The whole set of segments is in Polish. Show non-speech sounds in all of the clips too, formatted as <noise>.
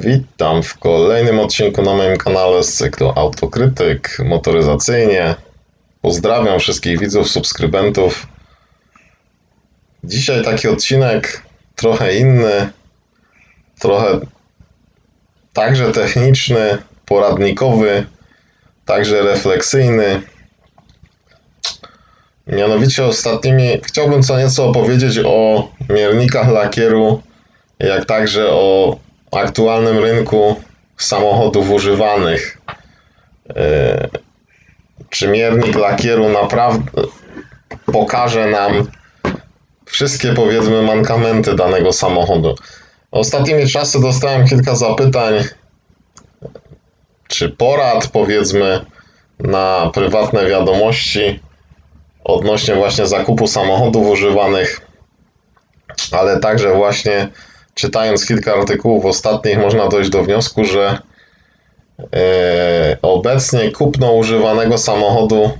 Witam w kolejnym odcinku na moim kanale z cyklu Autokrytyk motoryzacyjnie. Pozdrawiam wszystkich widzów, subskrybentów. Dzisiaj taki odcinek trochę inny, trochę także techniczny, poradnikowy, także refleksyjny. Mianowicie ostatnimi chciałbym co nieco opowiedzieć o miernikach lakieru, jak także o aktualnym rynku samochodów używanych. E, Czy miernik lakieru naprawdę pokaże nam wszystkie powiedzmy mankamenty danego samochodu? Ostatnimi czasy dostałem kilka zapytań, czy porad powiedzmy na prywatne wiadomości odnośnie właśnie zakupu samochodów używanych, ale także właśnie czytając kilka artykułów ostatnich można dojść do wniosku, że e, obecnie kupno używanego samochodu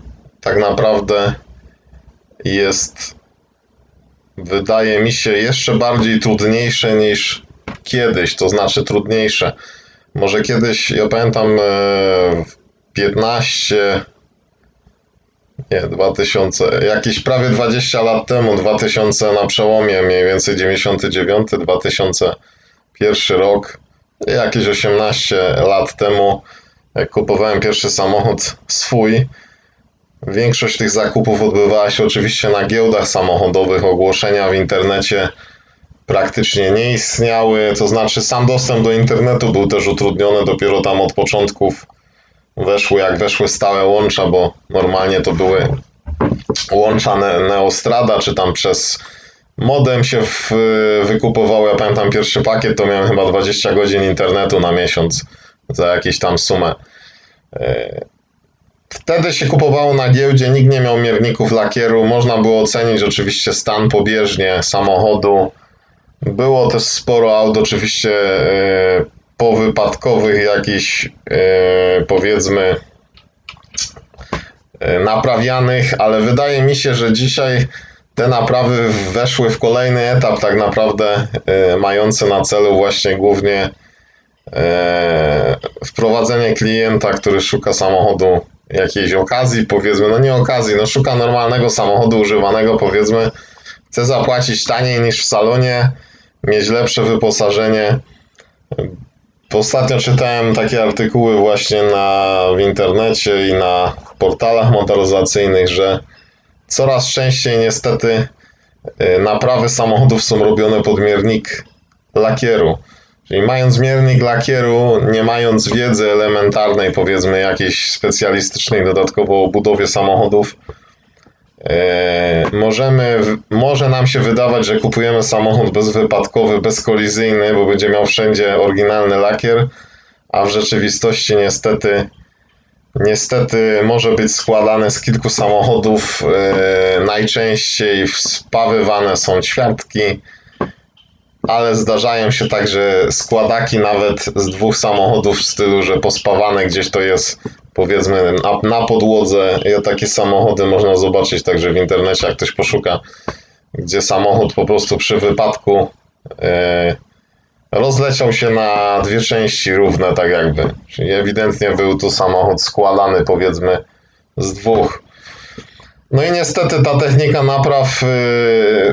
tak naprawdę jest wydaje mi się jeszcze bardziej trudniejsze niż kiedyś, to znaczy trudniejsze. Może kiedyś, ja pamiętam e, 15 nie, 2000, jakieś prawie 20 lat temu, 2000 na przełomie, mniej więcej 99, 2001 rok, jakieś 18 lat temu, jak kupowałem pierwszy samochód swój. Większość tych zakupów odbywała się oczywiście na giełdach samochodowych, ogłoszenia w internecie praktycznie nie istniały, to znaczy sam dostęp do internetu był też utrudniony dopiero tam od początków weszły, jak weszły stałe łącza, bo normalnie to były łącza ne Neostrada, czy tam przez modem się w. Ja pamiętam pierwszy pakiet, to miałem chyba 20 godzin internetu na miesiąc za jakieś tam sumę. E, Wtedy się kupowało na giełdzie, nikt nie miał mierników lakieru, można było ocenić oczywiście stan pobieżnie samochodu. Było też sporo aut oczywiście e, powypadkowych jakichś e, powiedzmy e, naprawianych, ale wydaje mi się, że dzisiaj te naprawy weszły w kolejny etap tak naprawdę e, mający na celu właśnie głównie wprowadzenie klienta, który szuka samochodu jakiejś okazji, powiedzmy, no nie okazji, no szuka normalnego samochodu używanego, powiedzmy, chce zapłacić taniej niż w salonie, mieć lepsze wyposażenie. Ostatnio czytałem takie artykuły właśnie na, w internecie i na portalach motoryzacyjnych, że coraz częściej niestety y, naprawy samochodów są robione pod miernik lakieru. Czyli mając miernik lakieru, nie mając wiedzy elementarnej, powiedzmy jakiejś specjalistycznej dodatkowo o budowie samochodów, możemy, może nam się wydawać, że kupujemy samochód bezwypadkowy, bezkolizyjny, bo będzie miał wszędzie oryginalny lakier, a w rzeczywistości niestety niestety może być składany z kilku samochodów. e, najczęściej spawywane są ćwiartki, ale zdarzają się także składaki nawet z dwóch samochodów w stylu, że pospawane gdzieś to jest powiedzmy na, na podłodze. Takie samochody można zobaczyć także w internecie, jak ktoś poszuka, gdzie samochód po prostu przy wypadku e, rozleciał się na dwie części równe, tak jakby. Czyli ewidentnie był tu samochód składany powiedzmy z dwóch. No i niestety ta technika napraw y,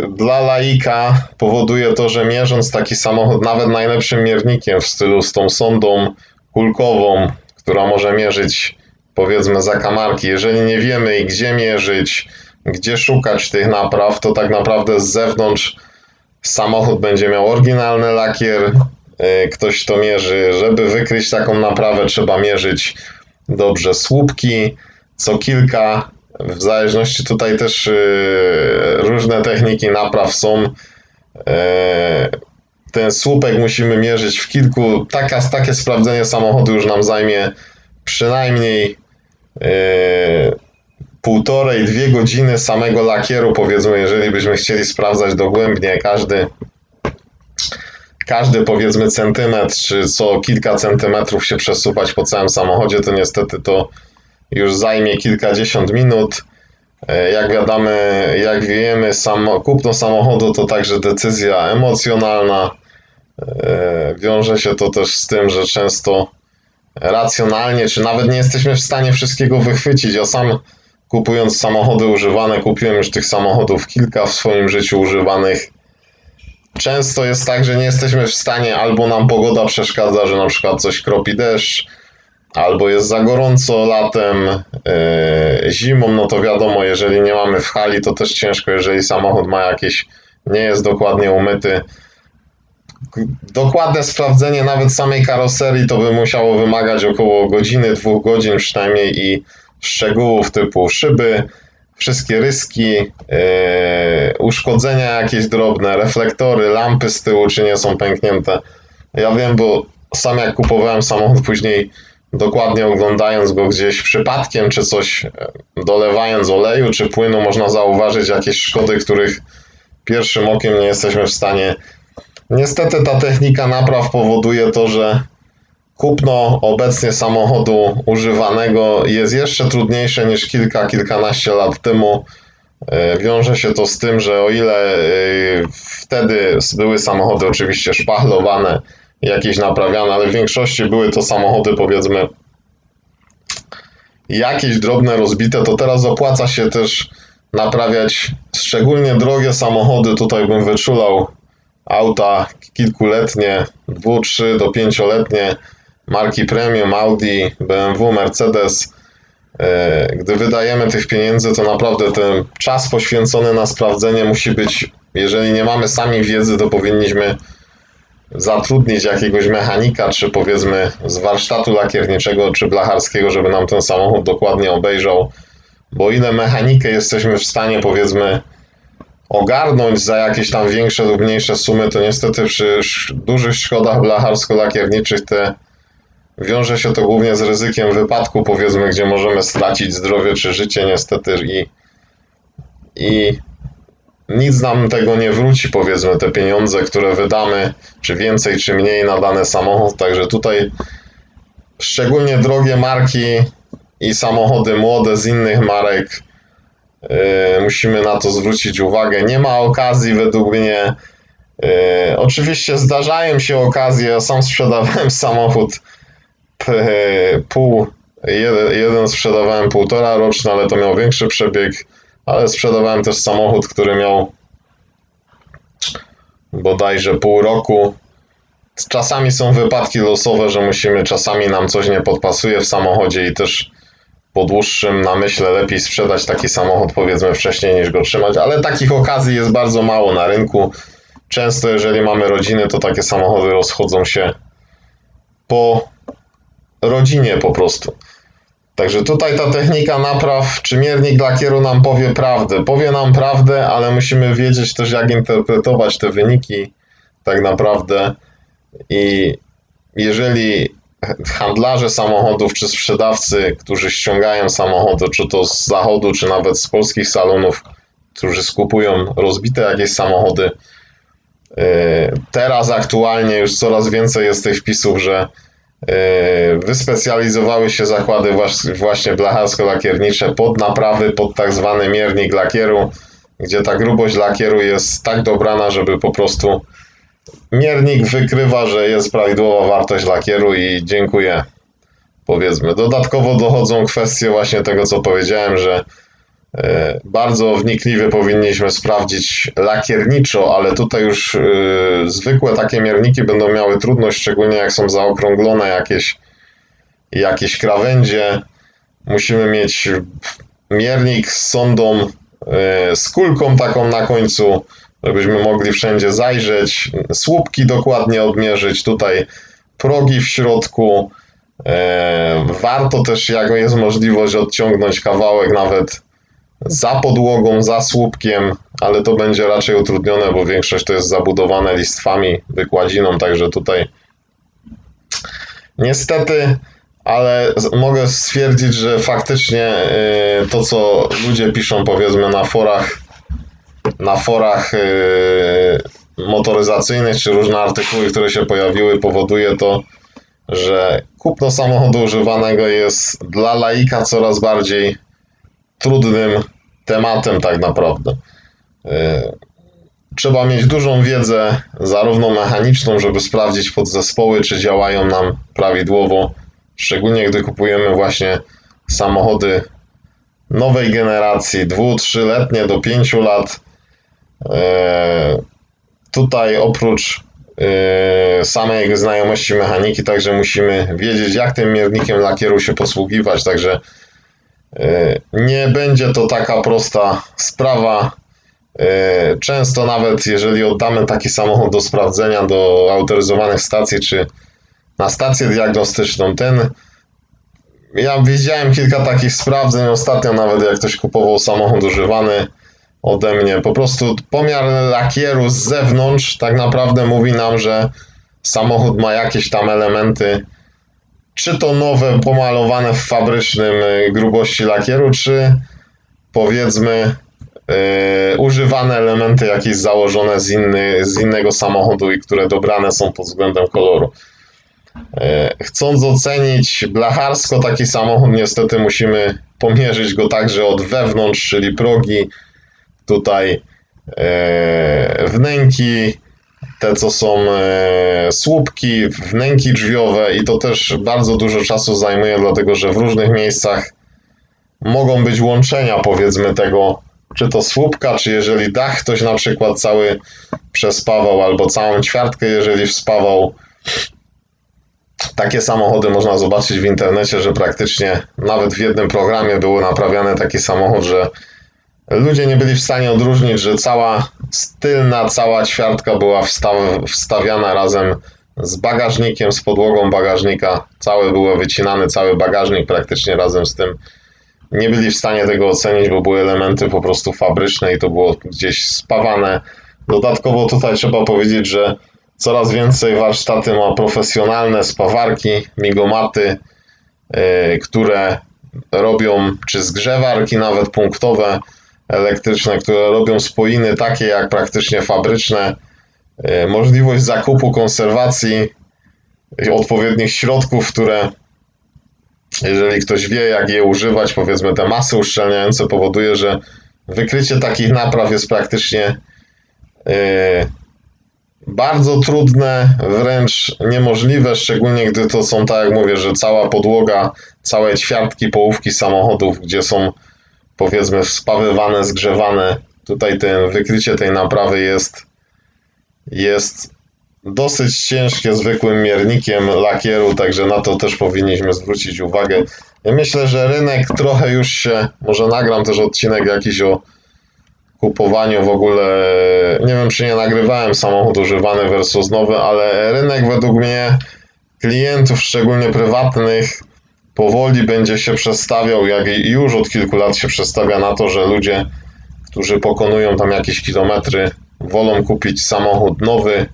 dla laika powoduje to, że mierząc taki samochód nawet najlepszym miernikiem w stylu z tą sondą kulkową, która może mierzyć powiedzmy zakamarki, jeżeli nie wiemy gdzie mierzyć, gdzie szukać tych napraw, to tak naprawdę z zewnątrz samochód będzie miał oryginalny lakier, y, ktoś to mierzy. Żeby wykryć taką naprawę trzeba mierzyć dobrze słupki, co kilka w zależności tutaj też yy, różne techniki napraw są. Ten słupek musimy mierzyć w kilku. Taka, takie sprawdzenie samochodu już nam zajmie przynajmniej yy, półtorej, dwie godziny samego lakieru, powiedzmy, jeżeli byśmy chcieli sprawdzać dogłębnie każdy każdy powiedzmy centymetr, czy co kilka centymetrów się przesuwać po całym samochodzie, to niestety to już zajmie kilkadziesiąt minut. E, Jak wiadamy, jak wiemy, samo, kupno samochodu to także decyzja emocjonalna. E, Wiąże się to też z tym, że często racjonalnie, czy nawet nie jesteśmy w stanie wszystkiego wychwycić. Ja sam kupując samochody używane, kupiłem już tych samochodów kilka w swoim życiu używanych. Często jest tak, że nie jesteśmy w stanie, albo nam pogoda przeszkadza, że na przykład coś kropi deszcz, albo jest za gorąco latem, yy, zimą, no to wiadomo, jeżeli nie mamy w hali, to też ciężko, jeżeli samochód ma jakieś, nie jest dokładnie umyty. Dokładne sprawdzenie nawet samej karoserii to by musiało wymagać około godziny, dwóch godzin przynajmniej i szczegółów typu szyby, wszystkie ryski, yy, uszkodzenia jakieś drobne, reflektory, lampy z tyłu, czy nie są pęknięte. Ja wiem, bo sam jak kupowałem samochód później, dokładnie oglądając go gdzieś przypadkiem, czy coś e, dolewając oleju, czy płynu, można zauważyć jakieś szkody, których pierwszym okiem nie jesteśmy w stanie. Niestety ta technika napraw powoduje to, że kupno obecnie samochodu używanego jest jeszcze trudniejsze niż kilka, kilkanaście lat temu. E, Wiąże się to z tym, że o ile e, wtedy były samochody oczywiście szpachlowane, jakieś naprawiane, ale w większości były to samochody powiedzmy jakieś drobne rozbite, to teraz opłaca się też naprawiać szczególnie drogie samochody. Tutaj bym wyczulał auta kilkuletnie, dwu, trzy do pięcioletnie, marki premium, Audi, BMW, Mercedes. E, Gdy wydajemy tych pieniędzy, to naprawdę ten czas poświęcony na sprawdzenie musi być, jeżeli nie mamy sami wiedzy, to powinniśmy zatrudnić jakiegoś mechanika, czy powiedzmy z warsztatu lakierniczego, czy blacharskiego, żeby nam ten samochód dokładnie obejrzał. Bo ile mechanikę jesteśmy w stanie, powiedzmy, ogarnąć za jakieś tam większe lub mniejsze sumy, to niestety przy dużych szkodach blacharsko-lakierniczych te wiąże się to głównie z ryzykiem wypadku, powiedzmy, gdzie możemy stracić zdrowie czy życie niestety i, i nic nam tego nie wróci, powiedzmy, te pieniądze, które wydamy, czy więcej, czy mniej na dany samochód. Także tutaj szczególnie drogie marki i samochody młode z innych marek musimy na to zwrócić uwagę. Nie ma okazji według mnie. Yy, oczywiście zdarzają się okazje. Ja sam sprzedawałem <laughs> samochód pół. Jeden, jeden sprzedawałem półtora roczny, ale to miał większy przebieg ale sprzedawałem też samochód, który miał bodajże pół roku. Czasami są wypadki losowe, że musimy, czasami nam coś nie podpasuje w samochodzie i też po dłuższym namyśle lepiej sprzedać taki samochód powiedzmy wcześniej niż go trzymać, ale takich okazji jest bardzo mało na rynku. Często jeżeli mamy rodziny, to takie samochody rozchodzą się po rodzinie po prostu. Także tutaj ta technika napraw, czy miernik lakieru nam powie prawdę. Powie nam prawdę, ale musimy wiedzieć też, jak interpretować te wyniki tak naprawdę. I jeżeli <laughs> handlarze samochodów, czy sprzedawcy, którzy ściągają samochody, czy to z zachodu, czy nawet z polskich salonów, którzy skupują rozbite jakieś samochody, yy, teraz aktualnie już coraz więcej jest tych wpisów, że Yy, Wyspecjalizowały się zakłady właśnie blacharsko-lakiernicze pod naprawy, pod tak zwany miernik lakieru, gdzie ta grubość lakieru jest tak dobrana, żeby po prostu miernik wykrywa, że jest prawidłowa wartość lakieru i dziękuję. Powiedzmy. Dodatkowo dochodzą kwestie właśnie tego, co powiedziałem, że e, bardzo wnikliwie powinniśmy sprawdzić lakierniczo, ale tutaj już e, zwykłe takie mierniki będą miały trudność, szczególnie jak są zaokrąglone jakieś, jakieś krawędzie. Musimy mieć miernik z sondą, e, z kulką taką na końcu, żebyśmy mogli wszędzie zajrzeć, słupki dokładnie odmierzyć, tutaj progi w środku. E, Warto też, jak jest możliwość, odciągnąć kawałek nawet za podłogą, za słupkiem, ale to będzie raczej utrudnione, bo większość to jest zabudowane listwami, wykładziną, także tutaj niestety, ale mogę stwierdzić, że faktycznie y, to, co ludzie piszą, powiedzmy, na forach, na forach y, motoryzacyjnych, czy różne artykuły, które się pojawiły, powoduje to, że kupno samochodu używanego jest dla laika coraz bardziej trudnym tematem tak naprawdę. Yy, trzeba mieć dużą wiedzę, zarówno mechaniczną, żeby sprawdzić podzespoły, czy działają nam prawidłowo, szczególnie gdy kupujemy właśnie samochody nowej generacji, dwu, trzyletnie do pięciu lat. E, tutaj oprócz e, samej znajomości mechaniki, także musimy wiedzieć, jak tym miernikiem lakieru się posługiwać, także e, nie będzie to taka prosta sprawa. Często nawet jeżeli oddamy taki samochód do sprawdzenia do autoryzowanych stacji czy na stację diagnostyczną, ten ja widziałem kilka takich sprawdzeń ostatnio nawet jak ktoś kupował samochód używany ode mnie. Po prostu pomiar lakieru z zewnątrz tak naprawdę mówi nam, że samochód ma jakieś tam elementy, czy to nowe, pomalowane w fabrycznym y, grubości lakieru, czy powiedzmy yy, używane elementy jakieś założone z, inny, z innego samochodu i które dobrane są pod względem koloru. E, Chcąc ocenić blacharsko taki samochód, niestety musimy pomierzyć go także od wewnątrz, czyli progi, tutaj e, wnęki, te co są e, słupki, wnęki drzwiowe i to też bardzo dużo czasu zajmuje, dlatego że w różnych miejscach mogą być łączenia powiedzmy tego, czy to słupka, czy jeżeli dach ktoś na przykład cały przespawał, albo całą ćwiartkę jeżeli wspawał, takie samochody można zobaczyć w internecie, że praktycznie nawet w jednym programie był naprawiany taki samochód, że ludzie nie byli w stanie odróżnić, że cała tylna, cała ćwiartka była wstaw, wstawiana razem z bagażnikiem, z podłogą bagażnika. Całe było wycinane, cały bagażnik praktycznie razem z tym. Nie byli w stanie tego ocenić, bo były elementy po prostu fabryczne i to było gdzieś spawane. Dodatkowo tutaj trzeba powiedzieć, że Coraz więcej warsztaty ma profesjonalne spawarki, migomaty, yy, które robią, czy zgrzewarki nawet punktowe elektryczne, które robią spoiny takie jak praktycznie fabryczne. Yy, możliwość zakupu, konserwacji odpowiednich środków, które jeżeli ktoś wie, jak je używać, powiedzmy te masy uszczelniające, powoduje, że wykrycie takich napraw jest praktycznie yy, bardzo trudne, wręcz niemożliwe, szczególnie gdy to są, tak jak mówię, że cała podłoga, całe ćwiartki, połówki samochodów, gdzie są powiedzmy wspawywane, zgrzewane. Tutaj ten, wykrycie tej naprawy jest, jest dosyć ciężkie zwykłym miernikiem lakieru, także na to też powinniśmy zwrócić uwagę. Ja myślę, że rynek trochę już się, może nagram też odcinek jakiś o kupowaniu w ogóle, nie wiem czy nie nagrywałem samochód używany versus nowy, ale rynek według mnie klientów, szczególnie prywatnych, powoli będzie się przestawiał, jak już od kilku lat się przestawia na to, że ludzie, którzy pokonują tam jakieś kilometry, wolą kupić samochód nowy,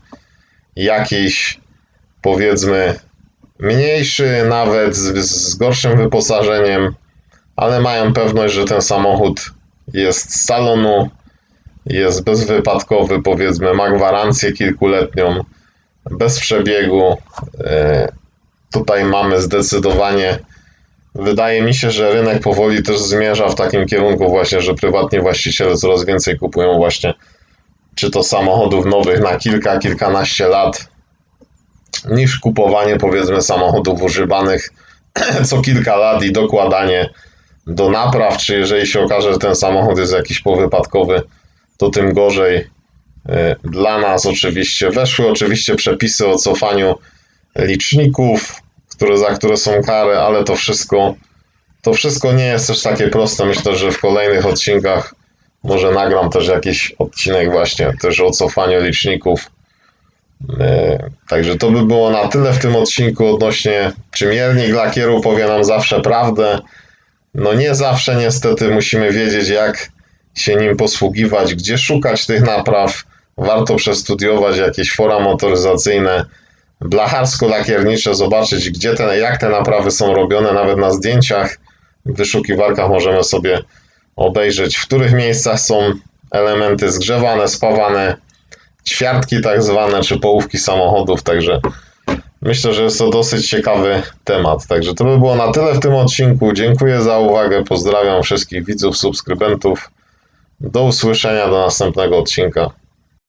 jakiś powiedzmy mniejszy, nawet z, z gorszym wyposażeniem, ale mają pewność, że ten samochód jest z salonu, jest bezwypadkowy, powiedzmy, ma gwarancję kilkuletnią, bez przebiegu. Tutaj mamy zdecydowanie, wydaje mi się, że rynek powoli też zmierza w takim kierunku właśnie, że prywatni właściciele coraz więcej kupują właśnie czy to samochodów nowych na kilka, kilkanaście lat, niż kupowanie powiedzmy samochodów używanych <clears throat> co kilka lat i dokładanie do napraw, czy jeżeli się okaże, że ten samochód jest jakiś powypadkowy, to tym gorzej. E, Dla nas oczywiście weszły oczywiście przepisy o cofaniu liczników, które, za które są kary, ale to wszystko to wszystko nie jest też takie proste. Myślę, że w kolejnych odcinkach może nagram też jakiś odcinek właśnie też o cofaniu liczników. E, Także to by było na tyle w tym odcinku odnośnie czy miernik lakieru powie nam zawsze prawdę. No nie zawsze niestety musimy wiedzieć jak się nim posługiwać, gdzie szukać tych napraw. Warto przestudiować jakieś fora motoryzacyjne, blacharsko-lakiernicze, zobaczyć gdzie te, jak te naprawy są robione, nawet na zdjęciach w wyszukiwarkach możemy sobie obejrzeć, w których miejscach są elementy zgrzewane, spawane, ćwiartki tak zwane, czy połówki samochodów, także myślę, że jest to dosyć ciekawy temat. Także to by było na tyle w tym odcinku. Dziękuję za uwagę, pozdrawiam wszystkich widzów, subskrybentów. Do usłyszenia do następnego odcinka.